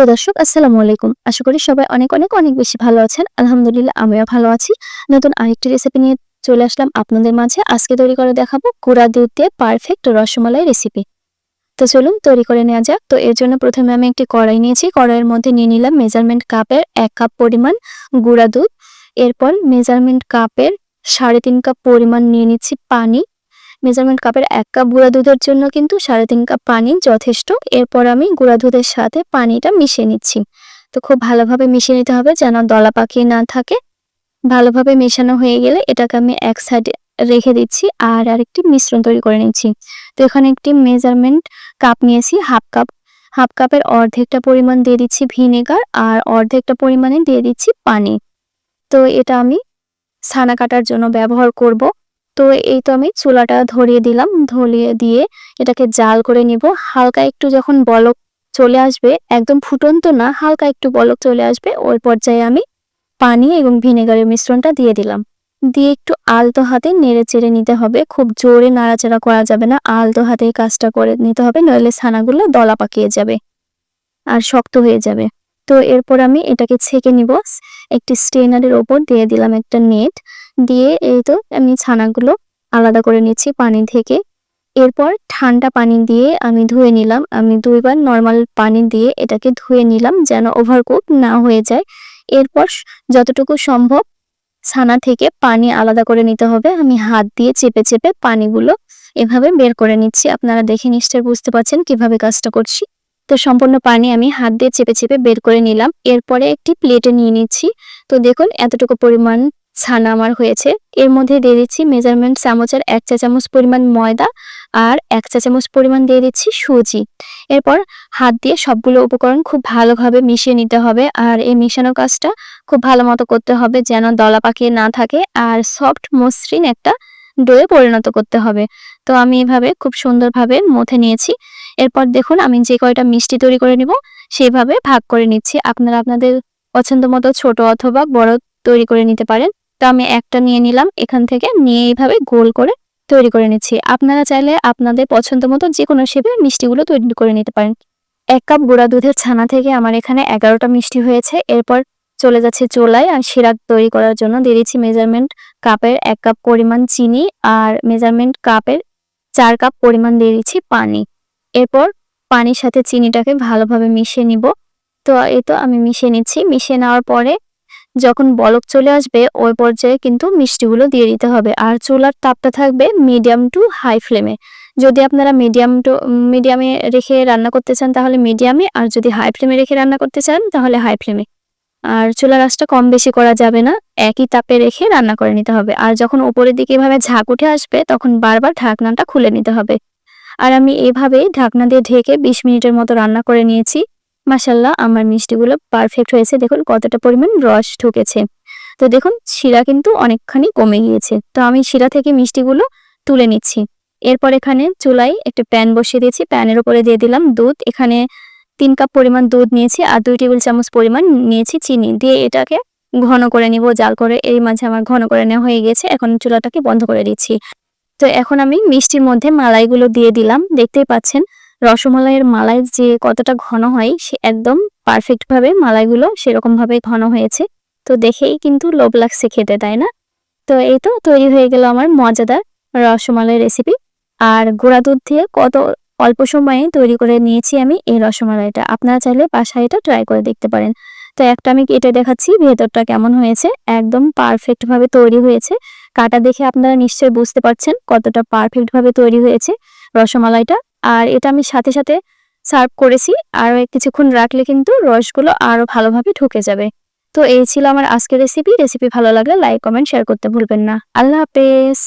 প্রিয় দর্শক, আসসালামু আলাইকুম। আশা করি সবাই অনেক অনেক অনেক বেশি ভালো আছেন। আলহামদুলিল্লাহ, আমিও ভালো আছি। নতুন আরেকটি রেসিপি নিয়ে চলে আসলাম আপনাদের মাঝে। আজকে তৈরি করে দেখাবো গুঁড়া দুধ দিয়ে পারফেক্ট রসমালাই রেসিপি তো চলুন, তৈরি করে নেওয়া যাক। তো এর জন্য প্রথমে আমি একটি কড়াই নিয়েছি। কড়াইয়ের মধ্যে নিয়ে নিলাম মেজারমেন্ট কাপের এক কাপ পরিমাণ গুঁড়া দুধ। এরপর মেজারমেন্ট কাপের সাড়ে তিন কাপ পরিমাণ নিয়ে নিচ্ছি পানি। মেজারমেন্ট কাপের এক কাপ গুঁড়া দুধের জন্য কিন্তু সাড়ে তিন কাপ পানি যথেষ্ট। এরপর আমি গুঁড়া দুধের সাথে পানিটা মিশিয়ে নিচ্ছি। তো খুব ভালোভাবে মিশিয়ে নিতে হবে যেন দলা পাকিয়ে না থাকে। ভালোভাবে মেশানো হয়ে গেলে এটাকে আমি এক সাইডে রেখে দিচ্ছি আর আরেকটি মিশ্রণ তৈরি করে নিচ্ছি। তো এখানে একটি মেজারমেন্ট কাপ নিয়েছি, হাফ কাপ। হাফ কাপের অর্ধেকটা পরিমাণ দিয়ে দিচ্ছি ভিনেগার আর অর্ধেকটা পরিমাণে দিয়ে দিচ্ছি পানি। তো এটা আমি ছানা কাটার জন্য ব্যবহার করব। তো এই তো আমি চুলাটা ধরিয়ে দিলাম। ধরিয়ে দিয়ে এটাকে জাল করে নিব। হালকা একটু যখন বলক চলে আসবে, একদম ফুটন্ত না, হালকা একটু বলক চলে আসবে, ওই পর্যায়ে আমি পানি এবং ভিনেগারের মিশ্রণটা দিয়ে দিলাম। দিয়ে একটু আলতো হাতে নেড়ে চেড়ে নিতে হবে। খুব জোরে নাড়াচাড়া করা যাবে না। আলতো হাতে কাজটা করে নিতে হবে, নইলে ছানাগুলো দলা পাকিয়ে যাবে আর শক্ত হয়ে যাবে। তো এরপর আমি এটাকে ছেঁকে নিব। একটি স্টেনারের ওপর দিয়ে দিলাম একটা নেট। দিয়ে এই তো আমি ছানাগুলো আলাদা করে নিচ্ছি পানি থেকে। এরপর ঠান্ডা পানি দিয়ে আমি ধুয়ে নিলাম। আমি দুইবার নর্মাল পানি দিয়ে এটাকে ধুয়ে নিলাম যেন ওভারকুক না হয়ে যায়। এরপর যতটুকু সম্ভব ছানা থেকে পানি আলাদা করে নিতে হবে। আমি হাত দিয়ে চেপে চেপে পানিগুলো এভাবে বের করে নিচ্ছি। আপনারা দেখে নিশ্চয় বুঝতে পারছেন কীভাবে কাজটা করছি। তো সম্পূর্ণ পানি আমি হাত দিয়ে চেপে চেপে বের করে নিলাম। এরপরে একটি প্লেটে নিয়ে নিচ্ছি। তো দেখুন এতটুকু পরিমাণ ছানা আমার হয়েছে। এর মধ্যে দিয়ে দিচ্ছি মেজারমেন্ট চামচের এক চা চামচ পরিমাণ ময়দা আর এক চা চামচ পরিমাণ দিয়ে দিচ্ছি সুজি। এরপর হাত দিয়ে সবগুলো উপকরণ খুব ভালোভাবে মিশিয়ে নিতে হবে আর এই মিশানো কাজটা খুব ভালো মতো করতে হবে যেন দলা পাকিয়ে না থাকে আর সফট মসৃণ একটা ডোয়ে পরিণত করতে হবে। তো আমি এভাবে খুব সুন্দরভাবে মথে নিয়েছি। এরপর দেখুন আমি যে কয়টা মিষ্টি তৈরি করে নিব সেভাবে ভাগ করে নিচ্ছি। আপনারা আপনাদের পছন্দ মতো ছোট অথবা বড় তৈরি করে নিতে পারেন। তো আমি একটা নিয়ে নিলাম, এখান থেকে নিয়ে এইভাবে গোল করে তৈরি করে নিচ্ছি। আপনারা চাইলে আপনাদের পছন্দ মতো যে কোনো শেপে মিষ্টিগুলো তৈরি করে নিতে পারেন। এক কাপ গুঁড়া দুধের ছানা থেকে আমার এখানে এগারোটা মিষ্টি হয়েছে। এরপর চলে যাচ্ছে চোলায় আর সিরাপ তৈরি করার জন্য দিয়ে দিচ্ছি মেজারমেন্ট কাপের এক কাপ পরিমাণ চিনি আর মেজারমেন্ট কাপের চার কাপ পরিমাণ দিয়ে দিচ্ছি পানি। এরপর পানির সাথে চিনিটাকে ভালোভাবে মিশিয়ে নিব। তো এই তো আমি মিশিয়ে নিচ্ছি। মিশিয়ে নেওয়ার পরে যখন বলক চলে আসবে, ওই পর্যায়ে কিন্তু মিষ্টিগুলো দিয়ে দিতে হবে। আর চুলার তাপটা থাকবে মিডিয়াম টু হাই ফ্লেমে। যদি আপনারা মিডিয়াম টু মিডিয়ামে রেখে রান্না করতে চান, তাহলে মিডিয়ামে। আর যদি হাই ফ্লেমে রেখে রান্না করতে চান, তাহলে হাই ফ্লেমে। আর চুলার আঁচটা কম বেশি করা যাবে না, একই তাপে রেখে রান্না করে নিতে হবে। আর যখন উপরের দিকে এভাবে ঝাঁক উঠে আসবে, তখন বারবার ঢাকনাটা খুলে নিতে হবে। আর আমি এভাবেই ঢাকনা দিয়ে ঢেকে বিশ মিনিটের মতো রান্না করে নিয়েছি। মাসাল্লাহ আমার মিষ্টিগুলো পারফেক্ট হয়েছে। দেখুন কতটা পরিমাণ রস ঢুকেছে। তো দেখুন, শিরা কিন্তু অনেকখানি কমে গিয়েছে। তো আমি শিরা থেকে মিষ্টিগুলো তুলে নিচ্ছি। এরপর এখানে চুলায় একটা প্যান বসিয়ে দিয়েছি। প্যানের উপরে দিয়ে দিলাম দুধ। এখানে তিন কাপ পরিমাণ দুধ নিয়েছি আর দুই টেবিল চামচ পরিমাণ নিয়েছি চিনি। দিয়ে এটাকে ঘন করে নিব, জাল করে। এর মাঝে আমার ঘন করে নেওয়া হয়ে গেছে এখন চুলাটাকে বন্ধ করে দিচ্ছি। তো এখন আমি মিষ্টির মধ্যে মালাইগুলো দিয়ে দিলাম। দেখতেই পাচ্ছেন রসমালাইয়ের মালাই যে কতটা ঘন হয়, সে একদম পারফেক্ট ভাবে মালাইগুলো সেরকম ভাবে ঘন হয়েছে। তো দেখেই কিন্তু লোভ লাগছে খেতে, তাই না? তো এই তো তৈরি হয়ে গেল আমার মজাদার রসমালাই রেসিপি আর গোড়া দুধ দিয়ে কত অল্প সময়ে তৈরি করে নিয়েছি আমি এই রসমালাইটা। আপনারা চাইলে বাসায় এটা ট্রাই করে দেখতে পারেন। তো একটা আমি কেটে দেখাচ্ছি, ভেতরটা কেমন হয়েছে। একদম পারফেক্ট ভাবে তৈরি হয়েছে। কাটা দেখে আপনারা নিশ্চয়ই বুঝতে পারছেন কতটা পারফেক্ট ভাবে তৈরি হয়েছে রসমালাইটা। আর এটা আমি সাথে সাথে সার্ভ করেছি। আর কিছুক্ষণ রাখলে কিন্তু রসগুলো আরও ভালোভাবে ঢুকে যাবে। তো এই ছিল আমার আজকের রেসিপি রেসিপি ভালো লাগলে লাইক কমেন্ট শেয়ার করতে ভুলবেন না। আল্লাহ হাফেজ।